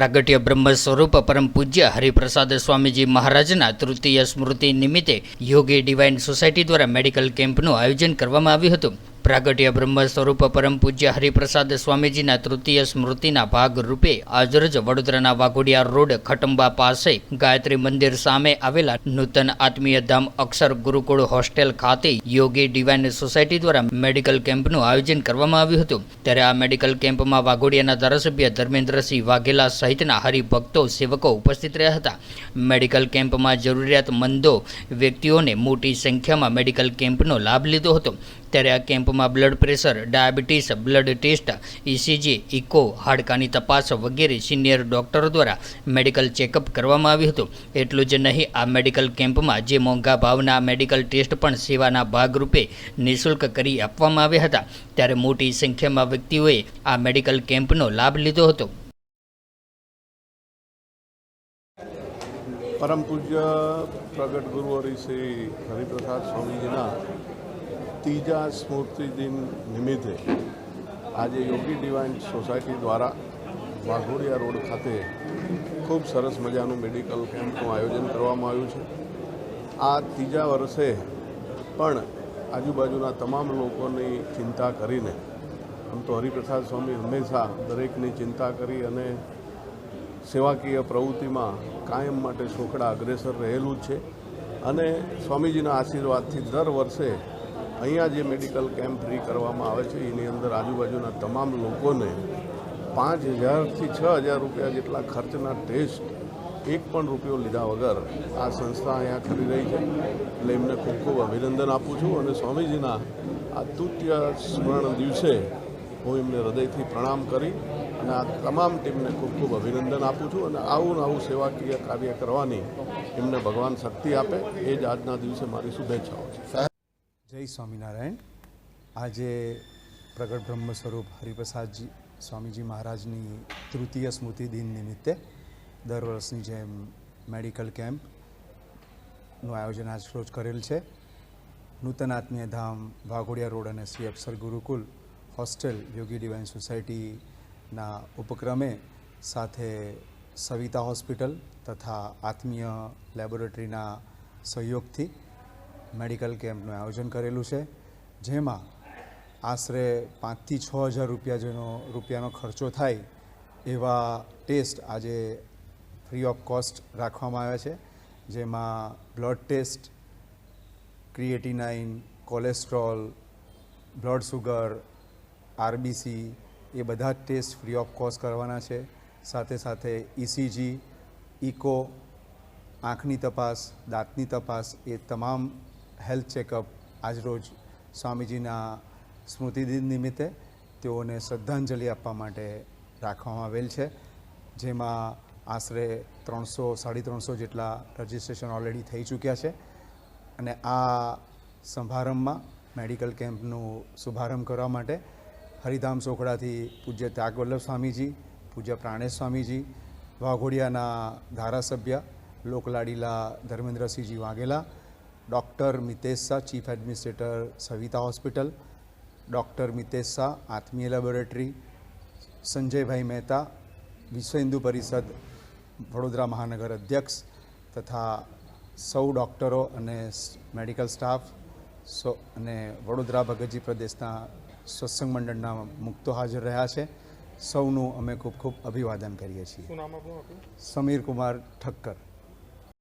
પ્રાગટ્ય બ્રહ્મ સ્વરૂપ પરમ પૂજ્ય હરિપ્રસાદ સ્વામીજી મહારાજના તૃતીય સ્મૃતિ નિમિત્તે યોગી ડિવાઇન સોસાયટી દ્વારા મેડિકલ કેમ્પનું આયોજન કરવામાં આવ્યું હતું. પ્રાગટ્ય બ્રહ્મ સ્વરૂપ પરમ પૂજ્ય હરિપ્રસાદ સ્વામીજીના તૃતીય સ્મૃતિના ભાગ રૂપે આજરોજ વડોદરાના વાઘોડિયા રોડ ખટંબા પાસે ગાયત્રી મંદિર સામે આવેલા નૂતન આત્મીય ધામ અક્ષર ગુરુકુળ હોસ્ટેલ ખાતે યોગી ડિવાઇન સોસાયટી દ્વારા મેડિકલ કેમ્પનું આયોજન કરવામાં આવ્યું હતું. ત્યારે આ મેડિકલ કેમ્પમાં વાઘોડિયાના ધારાસભ્ય ધર્મેન્દ્રસિંહ વાઘેલા સહિતના હરિભક્તો સેવકો ઉપસ્થિત રહ્યા હતા. મેડિકલ કેમ્પમાં જરૂરિયાતમંદો વ્યક્તિઓને મોટી સંખ્યામાં મેડિકલ કેમ્પનો લાભ લીધો હતો. ત્યારે આ કેમ્પમાં blood pressure diabetes blood test ECG echo હાડકાની તપાસ વગેરે સિનિયર ડોક્ટરો દ્વારા મેડિકલ ચેકઅપ કરવામાં આવ્યું હતું. એટલું જ નહીં, આ મેડિકલ કેમ્પમાં જે મોંઘા ભાવના મેડિકલ ટેસ્ટ પણ સેવાના ભાગરૂપે નિઃશુલ્ક કરી આપવામાં આવ્યા હતા, ત્યારે મોટી સંખ્યામાં વ્યક્તિઓએ આ મેડિકલ કેમ્પનો લાભ લીધો હતો. પરમ પૂજ્ય પ્રગટ ગુરુ શ્રી હરિપ્રસાદ સ્વામીજીના ત્રીજા સ્મૃતિ દિન નિમિત્તે આજે યોગી ડિવાઇન સોસાયટી દ્વારા વાઘોડિયા રોડ ખાતે ખૂબ સરસ મજાનું મેડિકલ કેમ્પનું આયોજન કરવામાં આવ્યું છે. આ ત્રીજા વર્ષે પણ આજુબાજુના તમામ લોકોની ચિંતા કરીને, આમ તો હરિપ્રસાદ સ્વામી હંમેશા દરેકની ચિંતા કરી અને સેવાકીય પ્રવૃત્તિમાં કાયમ માટે છોકરા અગ્રેસર રહેલું છે. અને સ્વામીજીના આશીર્વાદથી દર વર્ષે અહીંયા જે મેડિકલ કેમ્પ ફ્રી કરવામાં આવે છે, એની અંદર આજુબાજુના તમામ લોકોને પાંચ હજારથી છ હજાર રૂપિયા જેટલા ખર્ચના ટેસ્ટ, એક પણ રૂપિયો લીધા વગર આ સંસ્થા અહીંયા કરી રહી છે. એટલે એમને ખૂબ ખૂબ અભિનંદન આપું છું અને સ્વામીજીના આ તૃતીય સ્મરણ દિવસે હું એમને હૃદયથી પ્રણામ કરી અને આ તમામ ટીમને ખૂબ ખૂબ અભિનંદન આપું છું અને આવું ને આવું સેવાકીય કાર્ય કરવાની એમને ભગવાન શક્તિ આપે. એ જ આજના દિવસે મારી શુભેચ્છાઓ છે. જય સ્વામિનારાયણ. આજે પ્રગટ બ્રહ્મ સ્વરૂપ હરિપ્રસાદજી સ્વામીજી મહારાજની તૃતીય સ્મૃતિ દિન નિમિત્તે દર વર્ષની જેમ મેડિકલ કેમ્પનું આયોજન આજ રોજ કરેલ છે. નૂતન આત્મીય ધામ વાઘોડિયા રોડ અને શ્રી અક્ષર ગુરુકુલ હોસ્ટેલ યોગી ડિવાઇન સોસાયટીના ઉપક્રમે સાથે સવિતા હોસ્પિટલ તથા આત્મીય લેબોરેટરીના સહયોગથી મેડિકલ કેમ્પનું આયોજન કરેલું છે, જેમાં આશરે પાંચથી છ હજાર રૂપિયા જેનો રૂપિયાનો ખર્ચો થાય એવા ટેસ્ટ આજે ફ્રી ઓફ કોસ્ટ રાખવામાં આવ્યા છે, જેમાં blood test, creatinine, cholesterol, blood sugar, RBC એ બધા જ ટેસ્ટ ફ્રી ઓફ કોસ્ટ કરવાના છે. સાથે સાથે ઇસીજી ઇકો આંખની તપાસ, દાંતની તપાસ એ તમામ હેલ્થ ચેકઅપ આજરોજ સ્વામીજીના સ્મૃતિદિન નિમિત્તે તેઓને શ્રદ્ધાંજલિ આપવા માટે રાખવામાં આવેલ છે. જેમાં આશરે ત્રણસો, સાડી ત્રણસો જેટલા રજિસ્ટ્રેશન ઓલરેડી થઈ ચૂક્યા છે. અને આ સમારંભમાં મેડિકલ કેમ્પનું શુભારંભ કરવા માટે હરિધામ સોખડાથી પૂજ્ય ત્યાગવલ્લભ સ્વામીજી, પૂજ્ય પ્રાણેશ સ્વામીજી, વાઘોડિયાના ધારાસભ્ય, લોકલાડીલા Dharmendrasinhji Vaghela doctor Mitesh Shah chief administrator Savita hospital doctor Mitesh Shah Atmiya laboratory Sanjaybhai Mehta Vishwa Hindu Parishad Vadodara મહાનગર અધ્યક્ષ તથા સૌ ડૉક્ટરો અને મેડિકલ સ્ટાફ સો અને વડોદરા ભગતજી પ્રદેશના સત્સંગ મંડળના મુક્તો હાજર રહ્યા છે. સૌનું અમે ખૂબ ખૂબ અભિવાદન કરીએ છીએ. સમીર કુમાર ઠક્કર.